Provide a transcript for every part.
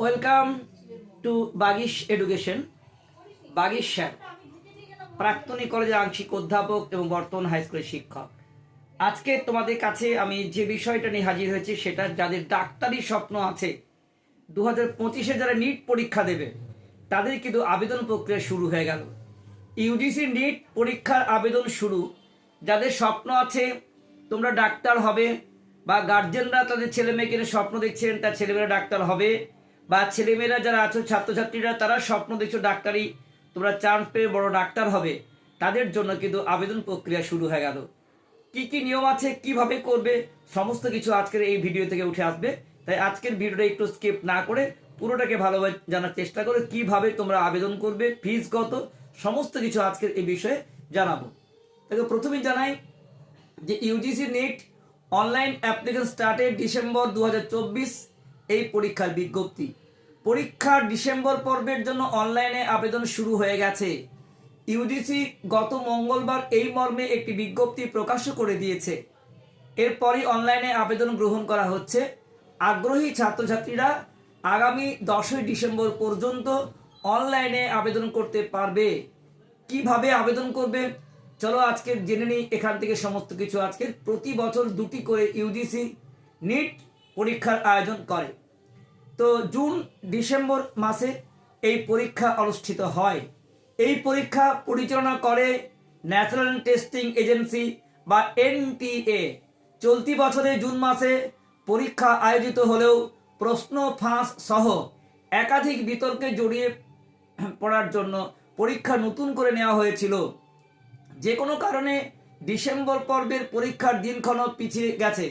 Welcome to Bagish education. Bagish sir, প্রাক্তনী কলেজের আংশিক অধ্যাপক এবং বর্তমান হাই স্কুলের শিক্ষক। আজকে তোমাদের কাছে আমি যে বিষয়টা নিয়ে হাজির হয়েছি সেটা যাদের ডাক্তারি স্বপ্ন আছে দু হাজার পঁচিশে যারা নিট পরীক্ষা দেবে, তাদের কিন্তু আবেদন প্রক্রিয়া শুরু হয়ে গেল। ইউজিসি নিট পরীক্ষার আবেদন শুরু। যাদের স্বপ্ন আছে, তোমরা ডাক্তার হবে বা গার্জেনরা তাদের ছেলে মেয়েকে স্বপ্ন দেখছেন, তার ছেলেমেয়েরা ডাক্তার হবে। বা ছেলেমেয়েরা যারা আছো, ছাত্রছাত্রীরা, তারা স্বপ্ন দেখছ ডাক্তারি, তোমরা চান্স পেয়ে বড় ডাক্তার হবে। তাদের জন্য কিন্তু আবেদন প্রক্রিয়া শুরু হয়ে গেল। কি কি নিয়ম আছে, কীভাবে করবে, সমস্ত কিছু আজকের এই ভিডিও থেকে উঠে আসবে। তাই আজকের ভিডিওটা একটু স্কিপ না করে পুরোটাকে ভালোভাবে জানার চেষ্টা করো কীভাবে তোমরা আবেদন করবে ফিস কত, সমস্ত কিছু আজকের এই বিষয়ে জানাব। তাকে প্রথমেই জানাই যে UGC NET online application started December দু হাজার চব্বিশ। এই পরীক্ষার বিজ্ঞপ্তি। পরীক্ষার ডিসেম্বর পর্বের জন্য অনলাইনে আবেদন শুরু হয়ে গেছে। ইউজিসি গত মঙ্গলবার এই মর্মে একটি বিজ্ঞপ্তি প্রকাশ করে দিয়েছে। এরপরই অনলাইনে আবেদন গ্রহণ করা হচ্ছে। আগ্রহী ছাত্রছাত্রীরা আগামী দশই ডিসেম্বর পর্যন্ত অনলাইনে আবেদন করতে পারবে। কীভাবে আবেদন করবে? চলো আজকে জেনে নিই। এখান থেকে সমস্ত কিছু আজকে প্রতি বছর দুটি করে ইউজিসি নিট পরীক্ষার আয়োজন করে। তো জুন, ডিসেম্বর মাসে এই পরীক্ষা অনুষ্ঠিত হয়। এই পরীক্ষা পরিচালনা করে ন্যাশনাল টেস্টিং এজেন্সি বা এনটিএ চলতি বছরে জুন মাসে পরীক্ষা আয়োজিত হলেও প্রশ্ন ফাঁস সহ একাধিক বিতর্কে জড়িয়ে পড়ার জন্য পরীক্ষা নতুন করে নেওয়া হয়েছিল। যে কোনো কারণে ডিসেম্বর পর্বের পরীক্ষার দিনক্ষণ পিছিয়ে গেছে।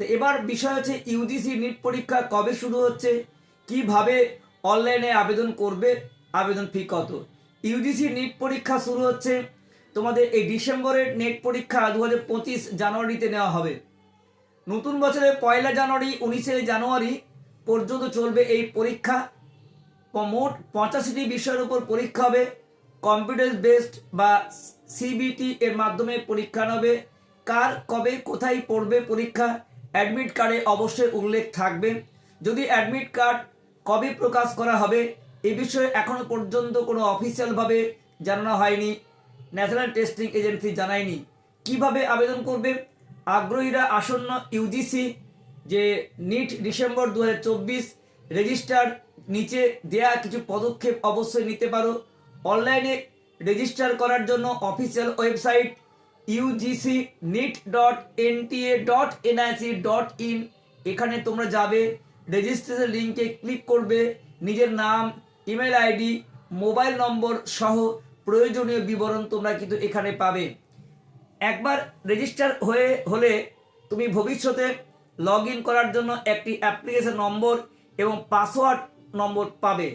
তো এবার বিষয় হচ্ছে ইউজিসি নিট পরীক্ষা কবে শুরু হচ্ছে? কীভাবে অনলাইনে আবেদন করবে? আবেদন ফি কত? ইউজিসি নিট পরীক্ষা শুরু হচ্ছে তোমাদের এই ডিসেম্বরের নেট পরীক্ষা দু হাজার পঁচিশ জানুয়ারিতে নেওয়া হবে। নতুন বছরের পয়লা জানুয়ারি, উনিশে জানুয়ারি পর্যন্ত চলবে এই পরীক্ষা। মোট পঁচাশিটি বিষয়ের উপর পরীক্ষা হবে। কম্পিউটার বেসড বা সিবিটি এর মাধ্যমে পরীক্ষা নেবে। কার কবে কোথায় পড়বে পরীক্ষা? অ্যাডমিট কার্ডে অবশ্যই উল্লেখ থাকবে। যদি অ্যাডমিট কার্ড কবে প্রকাশ করা হবে, এ বিষয়ে এখনও পর্যন্ত কোনো অফিসিয়ালভাবে জানানো হয়নি। ন্যাশনাল টেস্টিং এজেন্সি জানায়নি। কীভাবে আবেদন করবে? আগ্রহীরা আসন্ন ইউজিসি যে নিট ডিসেম্বর দু হাজার চব্বিশ রেজিস্টার নিচে দেয়া কিছু পদক্ষেপ অবশ্যই নিতে পারো। অনলাইনে রেজিস্টার করার জন্য official website UGC NET dot NTA dot NIC dot in এখানে তোমরা যাবে রেজিস্ট্রেশন লিঙ্কে ক্লিক করবে, নিজের নাম ইমেল আইডি মোবাইল নম্বর সহ প্রয়োজনীয় বিবরণ তোমরা কিন্তু এখানে পাবে। একবার রেজিস্টার হয়ে, হলে তুমি ভবিষ্যতে লগ ইন করার জন্য একটি অ্যাপ্লিকেশন নম্বর এবং পাসওয়ার্ড নম্বর পাবে।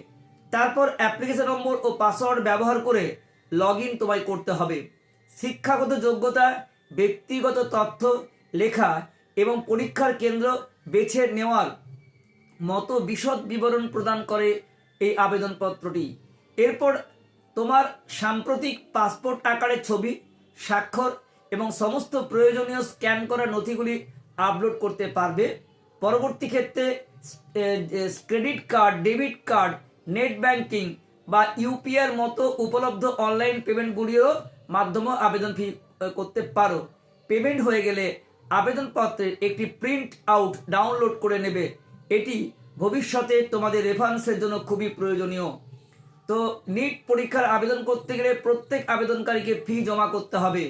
তারপর অ্যাপ্লিকেশন নম্বর ও পাসওয়ার্ড ব্যবহার করে লগ ইন তোমায় করতে হবে। শিক্ষাগত যোগ্যতা, ব্যক্তিগত তথ্য, লেখা এবং পরীক্ষার কেন্দ্র বেছে নেওয়ার মতো বিশদ বিবরণ প্রদান করে এই আবেদনপত্রটি। এরপর তোমার সাম্প্রতিক পাসপোর্ট আকারের ছবি, স্বাক্ষর এবং সমস্ত প্রয়োজনীয় স্ক্যান করা নথিগুলি আপলোড করতে পারবে। পরবর্তী ক্ষেত্রে credit card, debit card, net banking বা ইউপিআর মতো উপলব্ধ অনলাইন পেমেন্টগুলিও মাধ্যমে আবেদন ফি করতে পারো। পেমেন্ট হয়ে গেলে আবেদনপত্রের একটি প্রিন্ট আউট ডাউনলোড করে নেবে। এটি ভবিষ্যতে তোমাদের রেফারেন্সের জন্য খুবই প্রয়োজনীয়। তো নিট পরীক্ষার আবেদন করতে গেলে প্রত্যেক আবেদনকারীকে ফি জমা করতে হবে।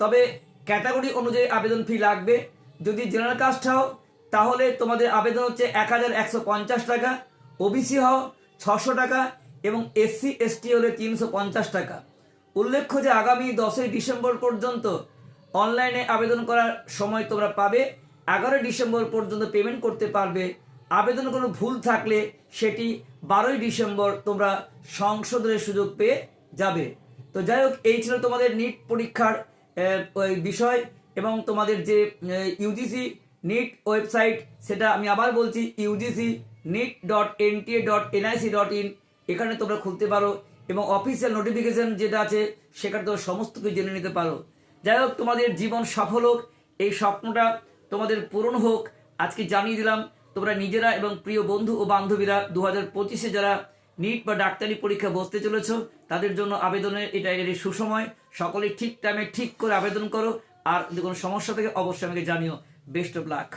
তবে ক্যাটাগরি অনুযায়ী আবেদন ফি লাগবে। যদি জেনারেল কাস্ট হও, তাহলে তোমাদের আবেদন হচ্ছে এক হাজার একশো পঞ্চাশ টাকা। ওবিসি হও, ছশো টাকা এবং এসসি এসটি হলে তিনশো পঞ্চাশ টাকা। উল্লেখ্য যে আগামী দশই ডিসেম্বর পর্যন্ত অনলাইনে আবেদন করার সময় তোমরা পাবে। এগারোই ডিসেম্বর পর্যন্ত পেমেন্ট করতে পারবে। আবেদন কোনো ভুল থাকলে সেটি বারোই ডিসেম্বর তোমরা সংশোধনের সুযোগ পেয়ে যাবে। তো যাই হোক, এই ছিল তোমাদের নিট পরীক্ষার বিষয় এবং তোমাদের যে ইউজিসি নিট ওয়েবসাইট সেটা আমি আবার বলছি UGC NET dot NTA dot NIC dot in এখানে তোমরা খুলতে পারো। এবং অফিসিয়াল নোটিফিকেশন যেটা আছে সেখানে তোমরা সমস্ত কিছু জেনে নিতে পারো। যাই হোক, তোমাদের জীবন সফল হোক, এই স্বপ্নটা তোমাদের পূরণ হোক, আজকে জানিয়ে দিলাম, তোমরা নিজেরা এবং প্রিয় বন্ধু ও বান্ধবীরা দু হাজার পঁচিশে যারা নিট বা ডাক্তারি পরীক্ষা বসতে চলেছ, তাদের জন্য আবেদনের এটা এর সুসময়। সকলে ঠিক টাইমে ঠিক করে আবেদন করো, আর যদি কোনো সমস্যা থাকে, অবশ্যই আমাকে জানিও। Best of luck